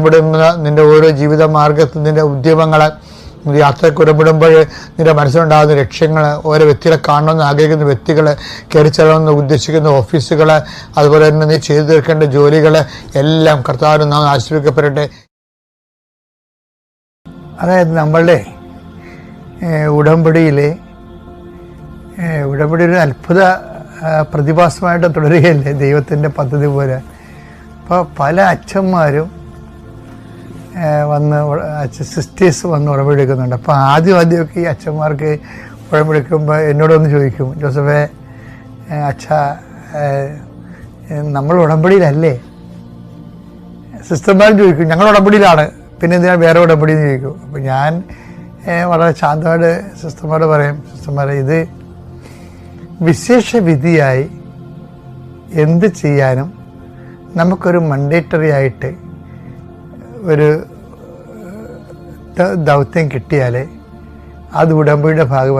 ഉടമ്പടുന്ന നിന്റെ ഓരോ ജീവിത മാർഗത്തിൽ നിന്റെ ഉദ്യമങ്ങൾ യാത്രയ്ക്ക് ഉടമ്പടുമ്പോൾ നിന്റെ മനസ്സിലുണ്ടാകുന്ന ലക്ഷ്യങ്ങൾ ഓരോ വ്യക്തികളെ കാണണമെന്ന് ആഗ്രഹിക്കുന്ന വ്യക്തികൾ കയറി ചെല്ലണമെന്ന് ഉദ്ദേശിക്കുന്ന ഓഫീസുകൾ അതുപോലെ തന്നെ നീ ചെയ്തു തീർക്കേണ്ട ജോലികൾ എല്ലാം കർത്താവിന് നാം ആശ്രയിക്കപ്പെടട്ടെ അതായത് നമ്മളുടെ ഉടമ്പടിയിൽ ഉടമ്പടി ഒരു അത്ഭുത പ്രതിഭാസമായിട്ട് തുടരുകയല്ലേ ദൈവത്തിന്റെ പദ്ധതി പോലെ. അപ്പോൾ പല അച്ഛന്മാരും വന്ന് സിസ്റ്റേഴ്സ് വന്ന് ഉടമ്പെടുക്കുന്നുണ്ട് അപ്പോൾ ആദ്യം ആദ്യമൊക്കെ ഈ അച്ഛന്മാർക്ക് ഉടമ്പെടുക്കുമ്പോൾ എന്നോടൊന്ന് ചോദിക്കും ജോസഫെ അച്ഛ നമ്മൾ ഉടമ്പടിയിലല്ലേ? സിസ്റ്റർമാരും ചോദിക്കും ഞങ്ങൾ ഉടമ്പടിയിലാണ്. പിന്നെ എന്തിനാണ് വേറെ ഉടമ്പടി എന്ന് ചോദിക്കും. അപ്പോൾ ഞാൻ വളരെ ശാന്തമായിട്ട് സിസ്റ്റർമാരോട് പറയും സിസ്റ്റർമാരെ ഇത് വിശേഷ വിധിയായി എന്ത് ചെയ്യാനും നമുക്കൊരു മണ്ടേറ്ററി ആയിട്ട് ഒരു ദൗത്യം കിട്ടിയാലേ അത് ഉടമ്പടിയുടെ ഭാഗമായി